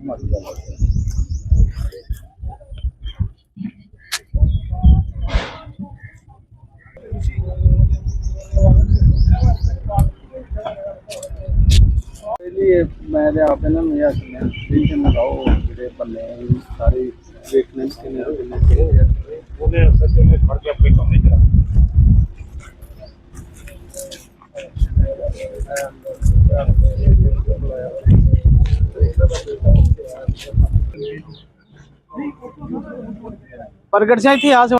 ਬਹੁਤ ਮਾੜੀ ਗੱਲ ਹੈ ਇਹ ਮੈਂ ਤੇ ਆਪ ਨੂੰ ਇਹ ਆਖਿਆ ਟੈਨਸ਼ਨ ਨਾ ਲਓ ਜਿਹੜੇ ਬੰਨੇ ਸਾਰੇ ਵੇਖਣੇ ਕਿੰਨੇ ਕਿੰਨੇ ਆ। ਉਹਨੇ ਸੱਚੇ ਨੇ ਫੜ ਕੇ ਆਪਣੇ ਕੰਮ ਚਲਾ ਪ੍ਰਗਟ ਸਿੰਘ ਇਤਿਹਾਸ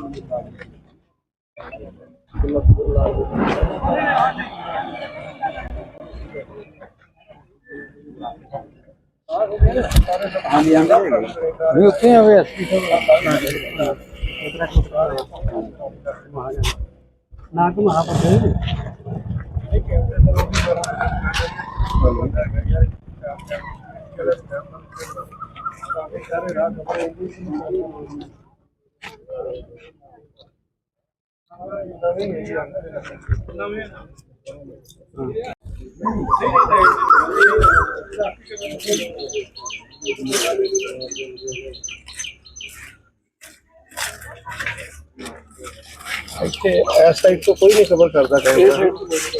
ਹਾਂਜੀ ਆਂਦੇ ਨਹੀਂ ਉੱਥੇ ਆਵੇ ਅਸੀਂ ਨਾ ਕਿ ਮਾਰਾ ਪੜਦੇ ਇੱਥੇ ਇਸ ਸਾਈਡ ਤੋਂ ਕੋਈ ਨਹੀਂ ਕਵਰ ਕਰਦਾ ਕਹਿੰਦਾ।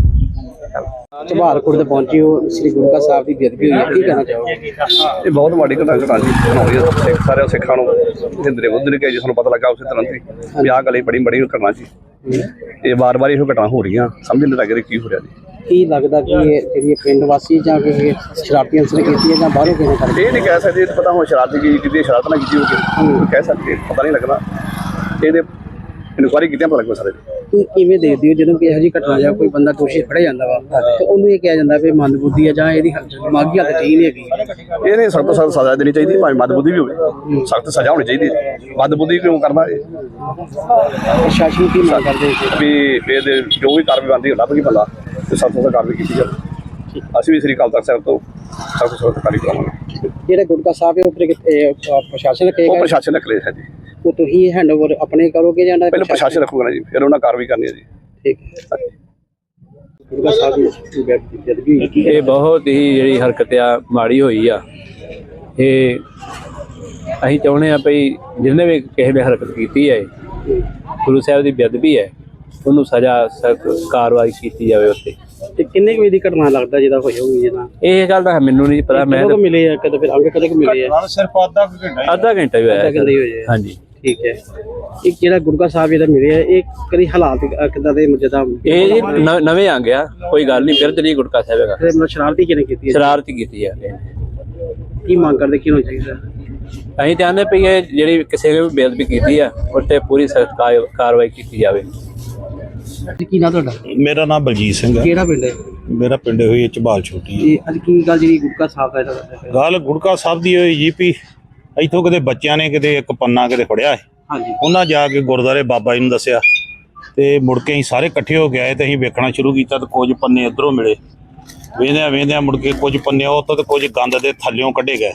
ਝਬਾਰਪੁਰ ਤੇ ਪਹੁੰਚੇ ਹੋ ਸ੍ਰੀ ਗੁਰੂ ਕਾ ਸਾਹਿਬ ਦੀ ਬੇਅਦਬੀ ਹੋਈ ਹੈ। ਕੀ ਕਹਿਣਾ ਚਾਹੋਗੇ? ਇਹ ਬਹੁਤ ਮਾੜੀ ਘਟਨਾ ਘਟਨਾ ਜੀ। ਬਣਾਉਣੀ ਹੈ ਸਿੱਖ ਸਾਰੇ ਸਿੱਖਾਂ ਨੂੰ ਹਿੰਦਰੇ ਬੁੱਧਰੇ ਕੇ ਜਿਸ ਨੂੰ ਪਤਾ ਲੱਗਾ ਉਸੇ ਤਰ੍ਹਾਂ ਸੀ ਵੀ ਆਹ ਗੱਲ ਬੜੀ ਬੜੀ ਘਟਨਾ ਸੀ ਇਹ ਵਾਰ-ਵਾਰ ਇਹੋ ਘਟਨਾ ਹੋ ਰਹੀਆਂ ਸਮਝ ਨਹੀਂ ਲੱਗ ਰਹੀ ਕੀ ਹੋ ਰਿਹਾ ਜੀ। ਕੀ ਲੱਗਦਾ ਕਿ ਇਹ ਜਿਹੜੀ ਪਿੰਡ ਵਾਸੀ ਜਾਂ ਕਿ ਸ਼ਰਾਰਤੀ ਅੰਸਰ ਕੀਤੀ ਹੈ ਜਾਂ ਬਾਹਰੋਂ ਕਿਸੇ ਨੇ ਕਰਦੇ ਇਹ ਨਹੀਂ ਕਹਿ ਸਕਦੇ ਤਾਂ ਪਤਾ ਹੁਣ ਸ਼ਰਾਰਤੀ ਕੀ ਕਿਤੇ ਸ਼ਰਾਰਤ ਨਾ ਕੀਤੀ ਹੋਵੇ। ਕਹਿ ਸਕਦੇ ਪਤਾ ਨਹੀਂ ਲੱਗਦਾ। ਇਹਦੇ ਇਨਕੁਆਰੀ ਕੀਤਿਆਂ ਪਤਾ ਲੱਗਦਾ ਸਾਰੇ ਤੁਸੀਂ ਕਿਵੇਂ ਦੇਖਦੇ ਹੋ ਜਦੋਂ ਕਿ ਇਹੋ ਜਿਹੀ ਘਟਨਾ ਜਾਂ ਕੋਈ ਬੰਦਾ ਦੋਸ਼ੀ ਫੜਿਆ ਜਾਂਦਾ ਵਾ ਤਾਂ ਉਹਨੂੰ ਇਹ ਕਿਹਾ ਜਾਂਦਾ ਵੀ ਮੰਦਬੁੱਧੀ ਹੈ ਜਾਂ ਇਹਦੀ ਦਿਮਾਗੀ ਹਾਲਤ ਠੀਕ ਨਹੀਂ ਹੈਗੀ। ਇਹਨੇ ਸਖਤ ਤੋਂ ਸਖਤ ਸਜ਼ਾ ਦੇਣੀ ਚਾਹੀਦੀ ਭਾਵੇਂ ਮਦਬੁੱਧੀ ਵੀ ਹੋਵੇ। ਸਖਤ ਸਜ਼ਾ ਹੋਣੀ ਚਾਹੀਦੀ ਹੈ। ਮਦਬੁੱਧੀ ਕਿਉਂ ਕਰਨਾ ਇਹ? ਪ੍ਰਸ਼ਾਸਨ ਕੀ ਮੰਗ ਕਰਦੇ ਸੀ ਵੀ ਇਹਦੇ ਜੋ ਵੀ ਕਾਰਵਾਈ ਬਣਦੀ ਲੱਭ ਕੇ ਬੰਦਾ ਤੇ ਸਖਤ ਤੋਂ ਸਖਤ ਕਾਰਵਾਈ ਕੀਤੀ ਜਾਵੇ। ਅਸੀਂ ਵੀ ਸ੍ਰੀ ਅਕਾਲ ਤਖਤ ਸਾਹਿਬ ਤੋਂ ਸਖਤ ਤੋਂ ਸਖਤ ਕਾਰਵਾਈ ਕਰਾਵਾਂਗੇ। ਜਿਹੜਾ ਗੁਰਕਾ ਸਾਹਿਬ ਹੈ ਉਹ ਫਿਰ ਕਿ- ਇਹ, ਅ, ਪ੍ਰਸ਼ਾਸਨ ਉਹ ਕਹੇਗਾ ਪ੍ਰਸ਼ਾਸਨ ਦਾ ਕਲੇਸ਼ ਹੈ ਜੀ। ਉਹ ਤੁਸੀਂ ਹੈਂਡਓਵਰ ਆਪਣੇ ਕਰੋਗੇ ਜਾਂ ਪਹਿਲਾਂ ਪ੍ਰਸ਼ਾਸਨ ਰੱਖੂਗਾ ਨਾ ਜੀ ਫਿਰ ਉਹਨਾਂ ਕਾਰਵਾਈ ਕਰਨੀ ਹੈ ਜੀ। ਠੀਕ ਹੈ। ਸਾਹਿਬ ਇਹ ਬਹੁਤ ਹੀ ਜਿਹੜੀ ਹਰਕਤ ਆ ਮਾੜੀ ਹੋਈ ਆ। ਇਹ ਅਸੀਂ ਚਾਹੁੰਦੇ ਆ ਭਈ ਜਿਹਨੇ ਵੀ ਕਿਸੇ ਨੇ ਹਰਕਤ ਕੀਤੀ ਹੈ ਗੁਰੂ ਸਾਹਿਬ ਦੀ ਬੇਅਦਬੀ ਹੈ ਉਹਨੂੰ ਸਜ਼ਾ ਸਖਤ ਕਾਰਵਾਈ ਕੀਤੀ ਜਾਵੇ ਉੱਤੇ ਤੇ ਕਿੰਨੇ ਕੁ ਵਜੇ ਦੀ ਘਟਨਾ ਲੱਗਦਾ ਜਿਹਦਾ ਹੋਈ ਹੋਊਗੀ ਜਿਹਦਾ ਇਹ ਗੱਲ ਤਾਂ ਮੈਨੂੰ ਨਹੀਂ ਪਤਾ ਮੈਂ ਕਦੋਂ ਮਿਲੇ ਆ ਕਦੋਂ ਫਿਰ ਅੱਗੇ ਕਦੋਂ ਕੁ ਮਿਲੇ ਆ? ਸਿਰਫ ਅੱਧਾ ਘੰਟਾ ਹੀ ਅੱਧਾ ਘੰਟਾ ਹੀ ਹੋਇਆ ਅੱਧਾ ਘੰਟਾ ਹੀ ਹੋਇਆ। ਹੈ। ਹਾਂਜੀ। ਠੀਕ ਹੈ। ਇੱਕ ਜਿਹੜਾ ਗੁਰਕਾ ਸਾਹਿਬ ਇਹਦਾ ਮਿਲੇ ਆ ਇਹ ਕਦੀ ਹਾਲਾਤ ਕਿਦਾਂ ਦੇ ਜਦਾ ਇਹ ਜੀ ਨ- ਨਵੇਂ ਆ ਗਿਆ ਕੋਈ ਗੱਲ ਨਹੀਂ ਬਿਰਧ ਨਹੀਂ ਗੁਟਕਾ ਸਾਹਿਬ ਹੈਗਾ। ਮਤਲਬ ਸ਼ਰਾਰਤੀ ਕਿਹਨੇ ਕੀਤੀ ਹੈ? ਸ਼ਰਾਰਤ ਕੀਤੀ ਆ ਕੀ ਮੰਗ ਕਰਦੇ ਕੀ ਹੋਣਾ ਚਾਹੀਦਾ? ਅਸੀਂ ਚਾਹੁੰਦੇ ਪਈ ਇਹ ਜਿਹੜੀ ਕਿਸੇ ਨੇ ਵੀ ਬੇਅਦਬੀ ਕੀਤੀ ਆ ਉੱਤੇ ਪੂਰੀ ਸਖਤ ਕਾਰਵਾਈ ਕੀਤੀ ਜਾਵੇ। ਕੀ ਨਾ ਤੁਹਾਡਾ? ਮੇਰਾ ਨਾਮ ਬਲਜੀਤ ਸਿੰਘ ਹੈ। ਕਿਹੜਾ ਪਿੰਡ ਹੈ? ਮੇਰਾ ਪਿੰਡ ਹੋਈ ਚਬਾਲ ਛੋਟੀ। ਹੈ ਇਹ ਅੱਜ ਕੀ ਗੱਲ ਜਿਹੜੀ ਗੁਰਕਾ ਸਾਹਿਬ ਦਾ ਇਹਦਾ ਗੱਲ ਗੁੜਕਾ ਸਾਹਿਬ ਦੀ ਹੋਈ ਜੀ ਵੀ ਇੱਥੋਂ ਕਿਤੇ ਬੱਚਿਆਂ ਨੇ ਕਿਤੇ ਇੱਕ ਪੰਨਾ ਕਿਤੇ ਫੜਿਆ ਹੈ ਹਾਂਜੀ। ਉਹਨਾਂ ਜਾ ਕੇ ਗੁਰਦਾਰੇ ਬਾਬਾ ਜੀ ਨੂੰ ਦੱਸਿਆ ਤੇ ਮੁੜ ਕੇ ਅਸੀਂ ਸਾਰੇ ਇਕੱਠੇ ਹੋ ਕੇ ਆਏ ਤੇ ਅਸੀਂ ਵੇਖਣਾ ਸ਼ੁਰੂ ਕੀਤਾ ਤੇ ਕੁਝ ਪੰਨੇ ਇਧਰੋਂ ਮਿਲੇ। ਵੇਂਦਿਆਂ ਵੇਂਦਿਆਂ ਮੁੜ ਕੇ ਕੁਝ ਪੰਨੇ ਉੱਤੋਂ ਤੇ ਕੁਝ ਗੰਦ ਦੇ ਥੱਲਿਓਂ ਕੱਢੇ ਗਏ।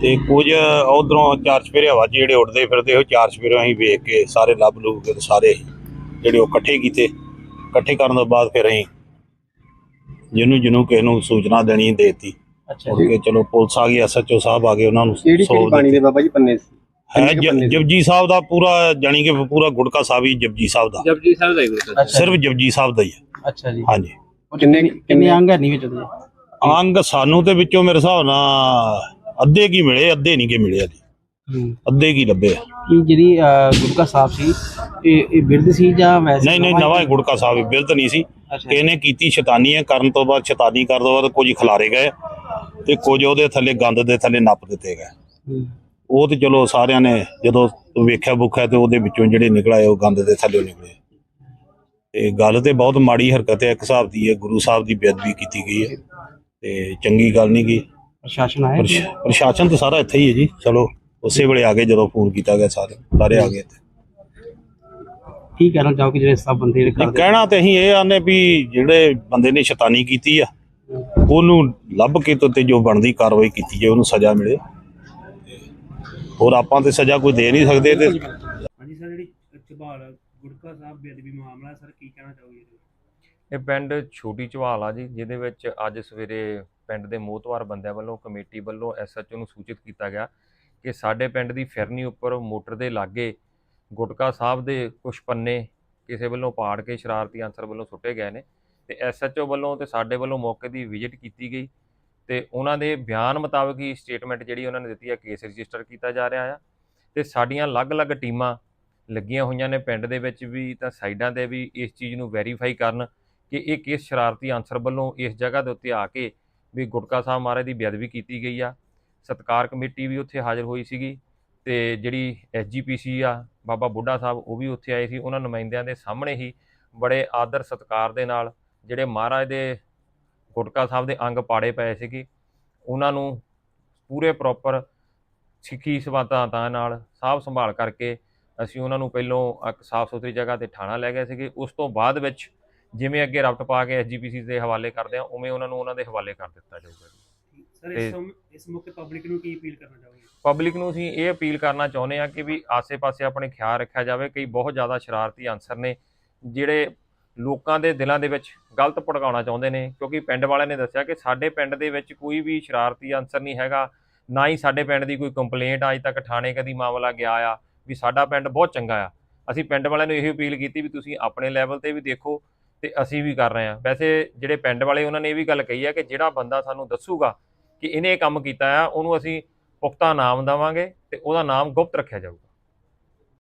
ਤੇ ਕੁਝ ਉਧਰੋਂ ਚਾਰ ਚਫੇਰੇ ਹਵਾ ਜਿਹੜੇ ਉੱਡਦੇ ਫਿਰਦੇ ਉਹ ਚਾਰ ਚਫੇਰੇ ਅਸੀਂ ਵੇਖ ਕੇ ਸਾਰੇ ਲੱਭ ਲੂ ਕੇ ਸਾਰੇ ਜਿਹੜੇ ਉਹ ਇਕੱਠੇ ਕੀਤੇ। ਇਕੱਠੇ ਕਰਨ ਤੋਂ ਬਾਅਦ ਫਿਰ ਅਸੀਂ ਜਿਹਨੂੰ ਜਿਹਨੂੰ ਕਿਸੇ ਨੂੰ ਸੂਚਨਾ ਦੇਣੀ ਦੇਤੀ। ਅੱਛਾ ਕਿ ਚਲੋ ਪੁਲਿਸ ਆ ਗਈ ਐਸਐਚਓ ਸਾਹਿਬ ਆ ਗਏ ਉਹਨਾਂ ਨੂੰ ਕਿਹੜੀ ਸੌ ਕਿਹੜੀ ਪਾਣੀ ਦੇ ਬਾਬਾ ਜੀ? ਪੰਨੇ ਹੈ ਜ- ਜਪਜੀ ਸਾਹਿਬ ਦਾ ਪੂਰਾ ਜਾਣੀ ਕਿ ਪੂਰਾ ਗੁੜਕਾ ਸਾਹਿਬ ਹੀ ਜਪਜੀ ਸਾਹਿਬ ਦਾ। ਜਪਜੀ ਸਾਹਿਬ ਦਾ ਹੀ ਗੁਟਕਾ ਸਿਰਫ ਜਪਜੀ ਸਾਹਿਬ ਦਾ ਹੀ ਹੈ। ਅੱਛਾ ਜੀ। ਹਾਂਜੀ। ਕਿੰਨੇ ਕਿੰਨੇ ਅੰਗ ਹੈ ਨਹੀਂ ਵਿੱਚ ਉਹਦੇ ਅੰਗ ਸਾਨੂੰ ਤੇ ਵਿੱਚੋਂ ਮੇਰੇ ਹਿਸਾਬ ਨਾਲ ਅੱਧੇ ਕੀ ਮਿਲੇ ਅੱਧੇ ਨਹੀਂ ਕਿ ਮਿਲੇ ਅਜੇ ਅੱਧੇ ਕੀ ਲੱਭੇ ਆ। ਕੀ ਜਿਹੜੀ ਅਹ, ਸਾਹਿਬ ਸੀ ਇਹ ਇਹ ਬਿਰਧ ਸੀ ਜਾਂ ਵੈਸੇ ਨਹੀਂ ਨਹੀਂ ਨਵਾਂ ਹੀ? ਗੁੜਕਾ ਸਾਹਿਬ ਹੀ, ਬਿਲਤ ਨਹੀਂ ਸੀ। ਅੱਛਾ। ਇਹਨੇ ਕੀਤੀ ਸ਼ੈਤਾਨੀ ਹੈ ਕਰਨ ਤੋਂ ਬਾਅਦ ਸ਼ੈਤਾਨੀ ਕਰਨ ਤੋਂ ਬਾਅਦ ਕੁਝ ਖਿਲਾਰੇ ਗਏ। ਤੇ ਕੁਝ ਉਹਦੇ ਥੱਲੇ ਗੰਦ ਦੇ ਥੱਲੇ ਨੱਪ ਦਿੱਤੇ ਗਏ। ਉਹ ਤੇ ਚਲੋ ਸਾਰਿਆਂ ਨੇ ਜਦੋਂ ਵੇਖਿਆ ਬੁੱਖਿਆ ਤੇ ਉਹਦੇ ਵਿੱਚੋਂ ਜਿਹੜੇ ਨਿਕਲਾਏ ਉਹ ਗੰਦ ਦੇ ਥੱਲੇ ਨਿਕਲੇ। ਤੇ ਗੱਲ ਤੇ ਬਹੁਤ ਮਾੜੀ ਹਰਕਤ ਹੈ ਇੱਕ ਹਿਸਾਬ ਦੀ ਹੈ ਗੁਰੂ ਸਾਹਿਬ ਦੀ ਬੇਅਦਬੀ ਕੀਤੀ ਗਈ ਹੈ। ਤੇ ਚੰਗੀ ਗੱਲ ਨਹੀਂ ਗੀ ਪ੍ਰਸ਼ਾਸਨ ਆਇਆ ਪ੍ਰਸ਼ਾਸਨ ਤਾਂ ਸਾਰਾ ਇੱਥੇ ਹੀ ਹੈ ਜੀ। ਚਲੋ ਉਸੇ ਵੇਲੇ ਆ ਗਏ ਜਦੋਂ ਫੋਨ ਕੀਤਾ ਗਿਆ ਸਾਰੇ। ਸਾਰੇ ਆ ਗਏ ਇੱਥੇ। ਕੀ ਕਹਿਣਾ ਚਾਹੋਗੇ ਜਿਹੜੇ ਸਭ ਬੰਦੇ ਜਿਹੜੇ ਨਹੀਂ, ਕਰਦੇ ਕਹਿਣਾ ਤੇ ਅਸੀਂ ਇਹ ਆਨੇ ਵੀ ਜਿਹੜੇ ਬੰਦੇ ਨੇ ਸ਼ੈਤਾਨੀ ਕੀਤੀ ਆ ਉਹਨੂੰ ਲੱਭ ਕੇ ਤੇ ਜੋ ਬਣਦੀ ਕਾਰਵਾਈ ਕੀਤੀ ਜਾਏ ਉਹਨੂੰ ਸਜ਼ਾ ਮਿਲੇ। ਹੋਰ ਆਪਾਂ ਤੇ ਸਜ਼ਾ ਕੋਈ ਦੇ ਨਹੀਂ ਸਕਦੇ ਤੇ ਹਾਂਜੀ ਸਰ ਜਿਹੜੀ ਝਬਾਲ ਗੁਟਕਾ ਸਾਹਿਬ ਬੇਦਬੀ ਮਾਮਲਾ ਸਰ ਕੀ ਕਹਿਣਾ ਚਾਹੋਗੇ? ਇਹ ਪਿੰਡ ਛੋਟੀ ਚਵਾਲ ਆ ਜੀ ਜਿਹਦੇ ਵਿੱਚ ਅੱਜ ਸਵੇਰੇ ਪਿੰਡ ਦੇ ਮੋਤਵਾਰ ਬੰਦਿਆਂ ਵੱਲੋਂ ਕਮੇਟੀ ਵੱਲੋਂ ਐਸਐਚਓ ਨੂੰ ਸੂਚਿਤ ਕੀਤਾ ਗਿਆ ਕਿ ਸਾਡੇ ਪਿੰਡ ਦੀ ਫਿਰਨੀ ਉੱਪਰ ਮੋਟਰ ਦੇ ਲਾਗੇ ਗੁਟਕਾ ਸਾਹਿਬ ਦੇ ਕੁਝ ਪੰਨੇ ਕਿਸੇ ਵੱਲੋਂ ਪਾੜ ਕੇ ਸ਼ਰਾਰਤੀ ਅਨਸਰ ਵੱਲੋਂ ਸੁੱਟੇ ਗਏ ਨੇ। ਤੇ ਐਸਐਚਓ ਵੱਲੋਂ ਤੇ ਸਾਡੇ ਵੱਲੋਂ ਮੌਕੇ ਦੀ ਵਿਜ਼ਿਟ ਕੀਤੀ ਗਈ ਤੇ ਉਹਨਾਂ ਦੇ ਬਿਆਨ ਮੁਤਾਬਕ ਹੀ ਸਟੇਟਮੈਂਟ ਜਿਹੜੀ ਉਹਨਾਂ ਨੇ ਦਿੱਤੀ ਹੈ ਕੇਸ ਰਜਿਸਟਰ ਕੀਤਾ ਜਾ ਰਿਹਾ ਆ। ਤੇ ਸਾਡੀਆਂ ਅਲੱਗ-ਅਲੱਗ ਟੀਮਾਂ ਲੱਗੀਆਂ ਹੋਈਆਂ ਨੇ ਪਿੰਡ ਦੇ ਵਿੱਚ ਵੀ ਤਾਂ ਸਾਈਡਾਂ ਤੇ ਵੀ ਇਸ ਚੀਜ਼ ਨੂੰ ਵੈਰੀਫਾਈ ਕਰਨ ਕਿ ਇਹ ਕੇਸ ਸ਼ਰਾਰਤੀ ਅਨਸਰ ਵੱਲੋਂ ਇਸ ਜਗ੍ਹਾ ਦੇ ਉੱਤੇ ਆ ਕੇ ਵੀ ਗੁਟਕਾ ਸਾਹਿਬ ਮਹਾਰਾਜ ਦੀ ਬੇਅਦਬੀ ਕੀਤੀ ਗਈ ਆ। ਸਤਕਾਰ ਕਮੇਟੀ ਵੀ ਉੱਥੇ ਹਾਜ਼ਰ ਹੋਈ ਸੀਗੀ ਤੇ ਜਿਹੜੀ ਐਸਜੀਪੀਸੀ ਆ, ਬਾਬਾ ਬੁੱਢਾ ਸਾਹਿਬ ਉਹ ਵੀ ਉੱਥੇ ਆਏ ਸੀ। ਉਹਨਾਂ ਨੁਮਾਇੰਦਿਆਂ ਦੇ ਸਾਹਮਣੇ ਹੀ ਬੜੇ ਆਦਰ ਸਤਕਾਰ ਦੇ ਨਾਲ ਜਿਹੜੇ ਮਹਾਰਾਜ ਦੇ ਗੁਟਕਾ ਸਾਹਿਬ ਦੇ ਅੰਗ ਪਾੜੇ ਪਏ ਸੀਗੇ ਉਹਨਾਂ ਨੂੰ ਪੂਰੇ ਪ੍ਰੋਪਰ ਸਿੱਖੀ ਸਵਾਤਾਂ ਨਾਲ ਸਾਫ਼ ਸੰਭਾਲ ਕਰਕੇ ਅਸੀਂ ਉਹਨਾਂ ਨੂੰ ਪਹਿਲੋਂ ਇੱਕ ਸਾਫ਼ ਸੁਥਰੀ ਜਗ੍ਹਾ ਤੇ ਠਾਣਾ ਲੈ ਗਏ ਸੀਗੇ। ਉਸ ਤੋਂ ਬਾਅਦ ਵਿੱਚ ਜਿਵੇਂ ਅੱਗੇ ਰਫਟ ਪਾ ਕੇ ਐਸਜੀਪੀਸੀ ਦੇ ਹਵਾਲੇ ਕਰਦੇ ਆ ਉਵੇਂ ਉਹਨਾਂ ਨੂੰ ਉਹਨਾਂ ਦੇ ਹਵਾਲੇ ਕਰ ਦਿੱਤਾ ਜਾਊਗਾ ਜੀ। ਸਰ ਇਸ ਇਸ ਮੌਕੇ ਪਬਲਿਕ ਨੂੰ ਕੀ ਅਪੀਲ ਕਰਨਾ ਚਾਹੋਗੇ? ਪਬਲਿਕ ਨੂੰ ਅਸੀਂ ਇਹ ਅਪੀਲ ਕਰਨਾ ਚਾਹੁੰਦੇ ਆ ਕਿ ਵੀ ਆਸੇ-ਪਾਸੇ ਆਪਣੇ ਖਿਆਲ ਰੱਖਿਆ ਜਾਵੇ ਕਈ ਬਹੁਤ ਜ਼ਿਆਦਾ ਸ਼ਰਾਰਤੀ ਅਨਸਰ ਨੇ ਜਿਹੜੇ ਲੋਕਾਂ ਦੇ ਦਿਲਾਂ ਦੇ ਵਿੱਚ ਗਲਤ ਭੜਕਾਉਣਾ ਚਾਹੁੰਦੇ ਨੇ, ਕਿਉਂਕਿ ਪਿੰਡ ਵਾਲਿਆਂ ਨੇ ਦੱਸਿਆ ਕਿ ਸਾਡੇ ਪਿੰਡ ਦੇ ਵਿੱਚ ਕੋਈ ਵੀ ਸ਼ਰਾਰਤੀ ਅਨਸਰ ਨਹੀਂ ਹੈਗਾ, ਨਾ ਹੀ ਸਾਡੇ ਪਿੰਡ ਦੀ ਕੋਈ ਕੰਪਲੇਂਟ ਅੱਜ ਤੱਕ ਥਾਣੇ ਕਦੀ ਮਾਮਲਾ ਗਿਆ ਆ ਵੀ ਸਾਡਾ ਪਿੰਡ ਬਹੁਤ ਚੰਗਾ ਆ। ਅਸੀਂ ਪਿੰਡ ਵਾਲਿਆਂ ਨੂੰ ਇਹ ਅਪੀਲ ਕੀਤੀ ਵੀ ਤੁਸੀਂ ਆਪਣੇ ਲੈਵਲ ਤੇ ਵੀ ਦੇਖੋ ਤੇ ਅਸੀਂ ਵੀ ਕਰ ਰਹੇ ਹਾਂ। ਵੈਸੇ ਜਿਹੜੇ ਪਿੰਡ ਵਾਲੇ ਉਹਨਾਂ ਨੇ ਇਹ ਵੀ ਗੱਲ ਕਹੀ ਹੈ ਕਿ ਜਿਹੜਾ ਬੰਦਾ ਸਾਨੂੰ ਦੱਸੂਗਾ ਕਿ ਇਹਨੇ ਇਹ ਕੰਮ ਕੀਤਾ ਆ, ਉਹਨੂੰ ਅਸੀਂ ਪੁਖਤਾ ਨਾਮ ਦੇਵਾਂਗੇ ਤੇ ਉਹਦਾ ਨਾਮ ਗੁਪਤ ਰੱਖਿਆ ਜਾਊਗਾ।